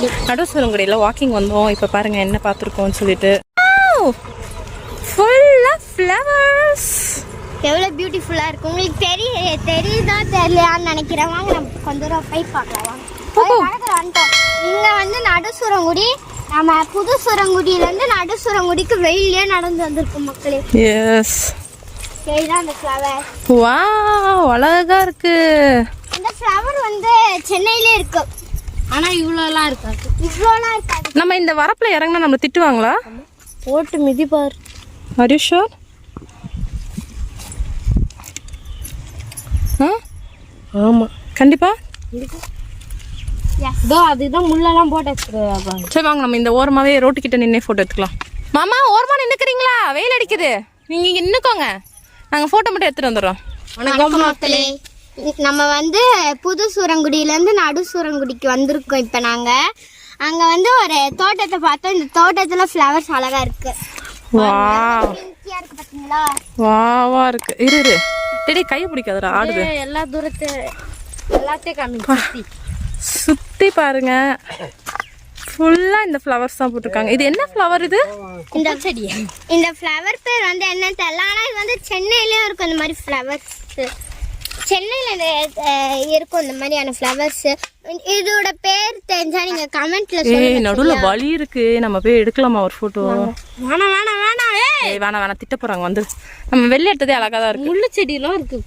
நடுசுரங்குடி நடுசுரங்குடியில் walking வந்தோம். இப்போ பாருங்க என்ன பார்த்துருக்கோம்னு சொல்லிட்டு. ஃபுல்லாக ஃப்ளவர்ஸ் எவ்வளோ பியூட்டிஃபுல்லாக இருக்கு. உங்களுக்கு தெரிய தெரியுதா தெரியலையான்னு நினைக்கிறேன். வாங்க நம்ம கொஞ்ச தூரம் போய் பார்க்கலாம். வந்துட்டோம். இங்கே வந்து நடுசுரங்குடி நம்ம புது சுரங்குடியிலேருந்து நடுசுரங்குடிக்கு வெயிலே நடந்து வந்திருக்கோம் மக்களே. எஸ் சரிதான் அந்த ஃப்ளவர் வா அழகா இருக்கு. இந்த ஃப்ளவர் வந்து சென்னையிலே இருக்கு. ஆனால் இவ்வளோலாம் இருக்காது. இவ்வளோலாம் இருக்காது. நம்ம இந்த வரப்பில் இறங்கினா நம்மளை திட்டுவாங்களா? போட்டு மிதிப்பார் ஆர் யூ ஷோர் ஆ? ஆமாம் கண்டிப்பா? இதோ அதுதான் முள்ளெல்லாம் போட்டு சரி வாங்க நம்ம இந்த ஓரமாவே ரோட்டுக்கிட்ட நின்னே ஃபோட்டோ எடுத்துக்கலாம். மாமா ஓரமா நின்னுக்கிறீங்களா? வெயில் அடிக்குது. நீங்க இங்க நின்னுக்கோங்க. நாங்க ஃபோட்டோ மட்டும் எடுத்துட்டு வந்துடுறோம். வணக்கம் மக்களே. நம்ம வந்து புது சூரங்குடியிலேருந்து நடு சூரங்குடிக்கு வந்திருக்கோம் இப்போ நாங்கள். அங்கே வந்து ஒரு தோட்டத்தை பார்த்தோம். இந்த தோட்டத்தில் ஃப்ளவர்ஸ் அழகாக இருக்கு. வா. பிங்கியாக இருக்கு பார்த்தீங்களா? வாவா இருக்கு. இரு இரு. டேடி கையை பிடிக்காதடா ஆடுது. எல்லா தூரத்து எல்லாத்தையும் காமி சுத்தி. பாருங்க. ஃபுல்லா இந்த ஃப்ளவர்ஸ் தான் போட்டிருக்காங்க. இது என்ன ஃப்ளவர் இது? இந்த செடி. இந்த ஃப்ளவர் பேர் வந்து என்ன தெரியல. ஆனால் இது வந்து சென்னையிலயும் இருக்கும் இந்த மாதிரி ஃப்ளவர்ஸ் சென்னையில் இருக்கும் இந்த மாதிரியான ஃப்ளவர்ஸ் இதோட பேர் தெரிஞ்சா நீங்க கமெண்ட்ல சொல்லுங்க நடுவுல வலி இருக்கு. நம்ம போய் எடுக்கலாமா ஒரு போட்டோ வேணாம் வேணாம் வேணாம் ஏய்! வேணாம் வேணாம். திட்ட போறாங்க. வந்து. நம்ம வெளில எடுத்ததே அழகா தான் இருக்கு. முள்ளு செடியெல்லாம் இருக்கு.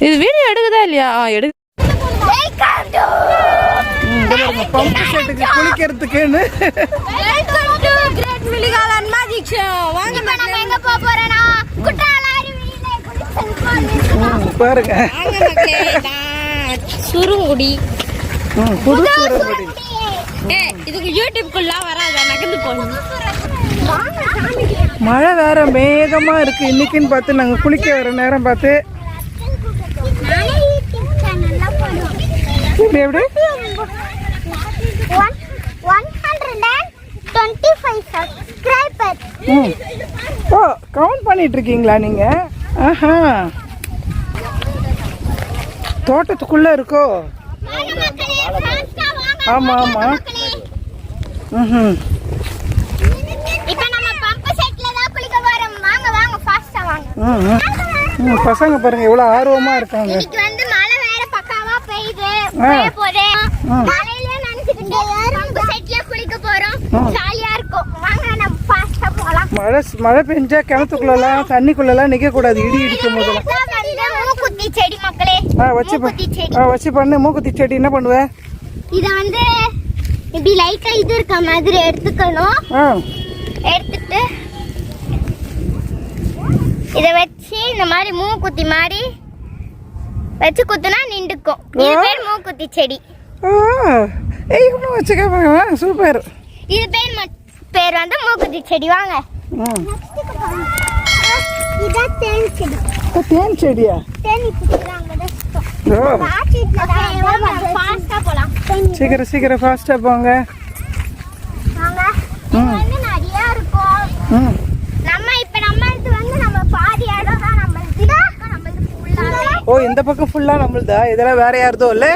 இது வீடியோ எடுக்குதா இல்லையா? ஆ, எடு. பம்பு செட்டுக்கு குளிக்கிறதுக்குன்னு. வாங்க நம்ம எங்க போக பாருங்க. சுருங்குடி. ம், புது சூரங்குடி. இதுக்கு யூடியூப்குள்ள வராத? நகர்ந்து போகணும் மழை வேற மேகமா இருக்கு. இன்னைக்குன்னு பார்த்து நாங்க குளிக்க வர நேரம் பார்த்து. எப்படி? ம். ஓ கவுண்ட் பண்ணிட்டு இருக்கீங்களா நீங்க? ஆஹா. தோட்டத்துக்குள்ள இருக்கோ? ஆமா ஆமா. ம் பசங்க பாருங்க எவ்வளவு ஆர்வமா இருக்காங்க. வந்து மழை வேற பக்காவா பெய்யுது. ம். மழையில நினைச்சுக்கிட்டு பம்பு செட்ல குளிக்க போறோம். ஜாலியா இருக்கும் வாங்க நம்ம ஃபாஸ்டா போலாம் மழை மழை பெஞ்சா கிணத்துக்குள்ளலாம் தண்ணிக்குள்ளலாம் நிக்க கூடாது இடி இடிக்கும் போதெல்லாம். மூக்குத்தி செடி மக்களே. ஆ வச்சு ஆ வச்சு பண்ணு. மூக்குத்தி செடி என்ன பண்ணுவ? இத வந்து இப்படி லைட்டா இது இருக்க மாதிரி எடுத்துக்கணும். எடுத்துட்டு இத வச்சு இந்த மாதிரி மூக்குத்தி மாதிரி வச்சு குத்துனா நின்றுக்கும். இது. பேர் மூக்குத்தி செடி. ஏய் இவ்வளோ வச்சுக்க சூப்பர். இது பேர் பேர் வந்து மூக்குத்தி செடி. வாங்க. தேன் செடியா ஃபாஸ்டா சீக்கிரம் சீக்கிரம் ஃபாஸ்ட்டாக போங்க ஓ இந்த பக்கம் ஃபுல்லாக நம்மளுதா இதெல்லாம் வேற யாருதோ இல்லை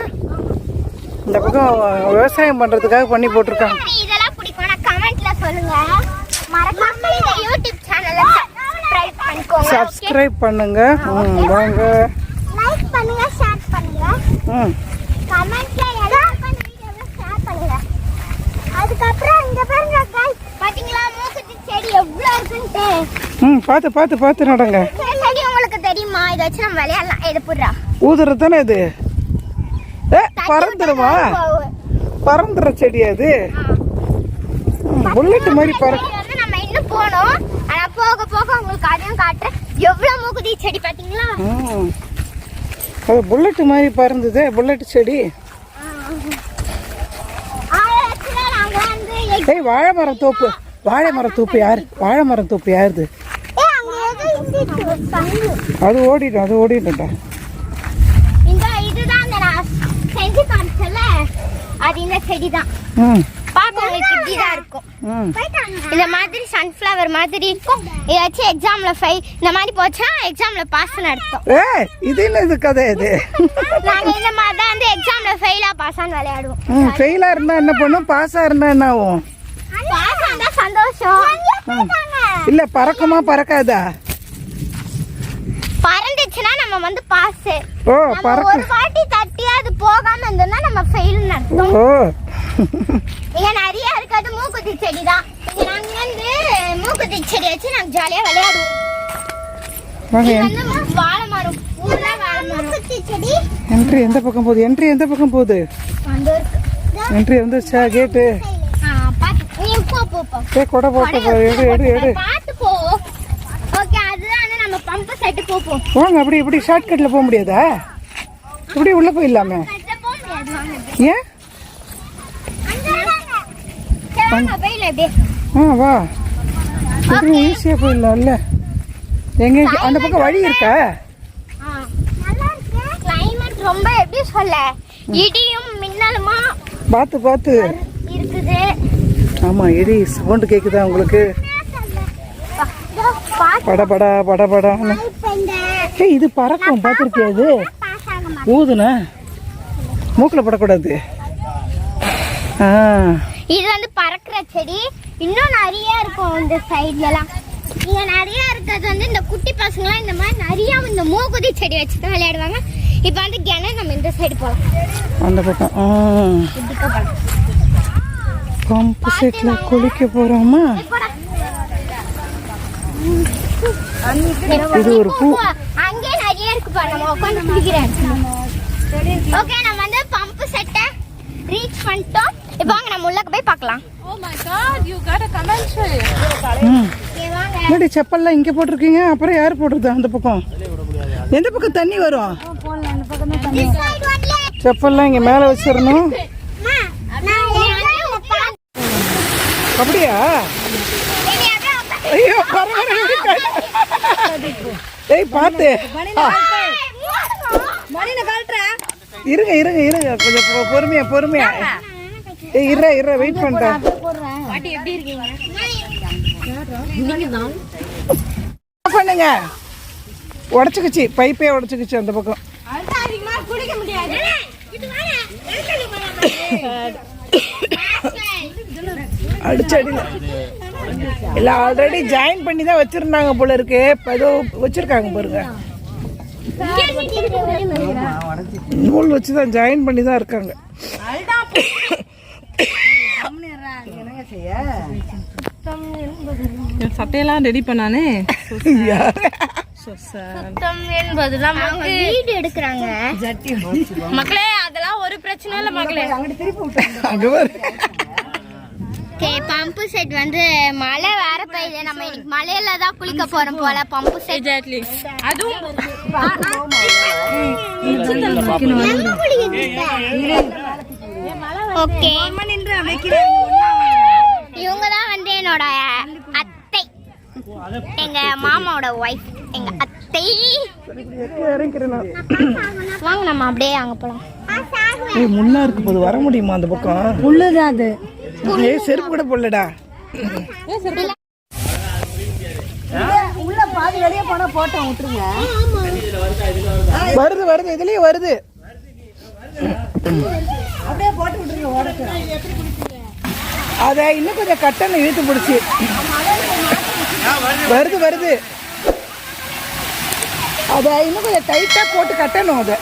இந்த பக்கம் விவசாயம் பண்ணுறதுக்காக பண்ணி போட்டிருக்காங்க இதெல்லாம் பிடிக்கும் கமெண்ட்ல சொல்லுங்க மறக்காம இந்த யூடியூப் சேனலை சப்ஸ்கிரைப் பண்ணிக்கோங்க சப்ஸ்கிரைப் பண்ணுங்க. ம் வாங்க. லைக் பண்ணுங்க ஷேர் பண்ணுங்க. ம். கமெண்ட்ல எல்லாருக்கும் வீடியோவை ஷேர் பண்ணுங்க. அதுக்கப்புறம் இங்க பாருங்க guys. பாத்தீங்களா மூக்குத்தி செடி எவ்வளவு இருக்குன்ட்டு? ம் பார்த்து பார்த்து பார்த்து நடங்க. செடி உங்களுக்கு தெரியுமா? இதை வச்சு நம்ம விளையாடலாம். இது புடுறா. ஊதுறது தானே இது? ஏ பறந்துருமா? பறந்துற செடி அது புல்லட் மாதிரி பற இது வந்து நம்ம இன்னும் போனோம் ஆனா போக போக உங்களுக்கு அதையும் காட்டுறேன். எவ்வளவு மூக்குத்தி செடி பாத்தீங்களா? ம் அது புல்லட் மாதிரி பறந்தது புல்லட் செடி. ஏய் வாழை மரம் தோப்பு. வாழை மரம் தோப்பு யாரு? வாழை மரம் தோப்பு யாருது. அது ஓடிடும் அது ஓடிடும்டா. இந்த இதுதான் நான் செஞ்சு காமிச்சல அது இந்த செடி தான் பார்க்க உங்களுக்கு இப்படிதான் இருக்கும். ம் இந்த மாதிரி சன்ஃப்ளவர் மாதிரி இருக்கும். ஏதாச்சும் எக்ஸாம்ல ஃபெயில் இந்த மாதிரி போச்சா? எக்ஸாம்ல பாஸ் அர்த்தம். ஏ இது என்ன இது கதை இது? நாங்க இந்த மாதிரி தான் வந்து எக்ஸாம்ல ஃபெயிலா பாஸான்னு விளையாடுவோம். ம் ஃபெயிலாக இருந்தால் என்ன பண்ணும்? பாஸாக இருந்தால் என்ன ஆகும்? பாஸ் ஆனா சந்தோஷம். இல்லை பறக்குமா பறக்காதா? பறந்துச்சுன்னா நம்ம வந்து பாஸ் ஓ பறக்க ஒரு வாட்டி தட்டி அது போகாம இருந்தோம்னா நம்ம ஃபெயில் அர்த்தம். ஓ. இங்க நிறைய இருக்கிறது மூக்குத்தி செடி தான் இங்க நாங்க வந்து மூக்குத்தி செடி வச்சு நாங்க ஜாலியா விளையாடுவோம். வந்து வாழை மரம். பூரா வாழை மரம். மூக்குத்தி செடி. என்ட்ரி எந்த பக்கம் போகுது? என்ட்ரி எந்த பக்கம் போகுது? வந்து என்ட்ரி வந்துச்சா கேட்டு ஏ கொடை போட்ட போ. எடு எடு எடு. பாத்து போ. ஓகே அதுதான் வந்து நம்ம பம்பு செட்டு போ போ வாங்க அப்படி இப்படி ஷார்ட்கட்டில் போக முடியாதா? இப்படி உள்ளே போயிடலாமே. ஏன் சரி, வாங்க, போயிடலாம் இப்படியே. ஆ வா. இப்படி ஈஸியாக போயிடலாம்ல எங்க அந்த பக்கம் வழி இருக்கா? ரொம்ப எப்படி சொல்ல? இடியும் மின்னலுமா பார்த்து பார்த்து. இருக்குது. ஆமாம் இடி சவுண்டு கேட்குதா உங்களுக்கு? இதோ பாத்து பட படா பட படான்னு ஏய் இது பறக்கும் பார்த்துருக்கியா இது? மாட்டேன். ஊதுண்ணா மூக்கில் படக்கூடாது. ஆ. இது வந்து பறக்கிற செடி. இன்னும் நிறைய இருக்கும் இந்த சைட்ல எல்லாம். இங்க நிறைய இருக்கிறது வந்து இந்த குட்டி பசங்களாம் இந்த மாதிரி நிறைய இந்த மூக்குதி செடி வச்சுட்டு விளையாடுவாங்க. இப்போ வந்து கிணறு நம்ம இந்த சைடு போகலாம் அந்த பக்கம். பம்பு செட்டில் குளிக்க போகிறோமா. இது ஒரு பூ. அங்கே நிறைய இருக்கு பாரு நம்ம உட்காந்து குடிக்கிறேன் ஓகே நம்ம வந்து பம்ப் செட்டை ரீச் பண்ணிட்டோம். வாங்க நம்ம உள்ள போய் பார்க்கலாம். Oh my god, you got a convention. ம். இங்க வாங்க. முன்னாடி செப்பல்லாம் இங்கே போட்டிருக்கீங்க? அப்புறம் யார் போடுறது அந்த பக்கம்? எந்த பக்கம் தண்ணி வரும்? This side வரல. செப்பல்லாம் இங்கே மேலே உட்கார்ந்து- அப்படியா? ஐயோ பரவாயில்ல ஏய் பார்த்து ஆ, இருங்க இருங்க இருங்க. கொஞ்சம் பொறுமையா பொறுமையா. ஏய் இருற இருற வெயிட் பண்ணுறேன் பண்ணுங்க. உடச்சிக்கிச்சு பைப்பே உடச்சிக்கிச்சு அந்த பக்கம். அடிச்சு அடியில இல்ல ஆல்ரெடி ஜாயின் பண்ணி தான் வச்சிருந்தாங்க போல இருக்கு. ஏதோ வச்சிருக்காங்க பாருங்க. நூல் வச்சு தான் ஜாயின் பண்ணி தான் இருக்காங்க சட்டையெல்லாம் ரெடி பண்ணானே? யாரு? என்பது அவங்க வீடு எடுக்கிறாங்க. மக்களே அதெல்லாம் ஒரு பிரச்சனை இல்ல மக்களே. அங்க பாரு. பம்பு செட் வந்து மழை வேற பெய்யுது. நம்ம இன்னைக்கு மழையில தான் குளிக்க போறோம் போல பம்பு செட் அதுவும் ஓகே. இவங்க தான் வந்து என்னோட அத்தை. எங்க மாமாவோட ஒய்ஃப் எங்க அத்தை. வாங்க நம்ம அப்படியே அங்க போலாம். ஏய் முன்னா இருக்கு போது வர முடியுமா அந்த பக்கம்? உள்ளுதான் அது. ஏய் செருப்பு கூட போடலடா. உள்ள பாதி வெளியே போனா போட்டோம் விட்டுருங்க. வருது வருது இதுலயே வருது. அப்படியே போட்டு விட்டுருங்க அத இன்னும் கொஞ்சம் கட்டணம் இழுத்து பிடிச்சி. வருது வருது. அத இன்னும் கொஞ்சம் டைட்டா போட்டு கட்டணும் அதை.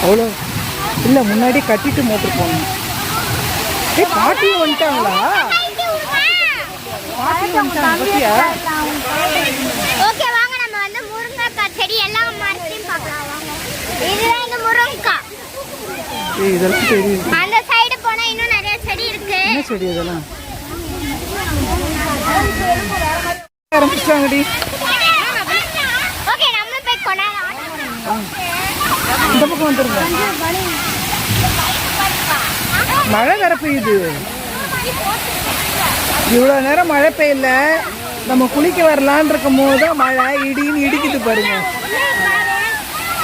அவ்வளோ. இல்லை முன்னாடி கட்டிட்டு மோட்டர் போகணும் ஏய் பாட்டியும் வந்துட்டாங்களா? பாட்டியும் வந்துட்டாங்க பாத்தியா? ஓகே வாங்க நம்ம வந்து முருங்கைக்காய் செடி எல்லா மரத்தையும் பார்க்கலாம் வாங்க இதுதான் இந்த முருங்கைக்காய் ஏய் இதெல்லாம் தெரியுது அந்த சைடு போனா இன்னும் நிறைய செடி இருக்கு. என்ன செடி இதெல்லாம்? ஆரம்பிச்சிட்டாங்கடி. ஓகே நம்மளும் போய் கொண்டாடலாம். இந்த பக்கம் வந்துருங்க. மழை வேற பெய்யுது. இவ்வளோ நேரம் மழை பெய்யல. நம்ம குளிக்க வரலான் இருக்கும் போது தான் மழை இடின்னு இடிக்குது பாருங்க.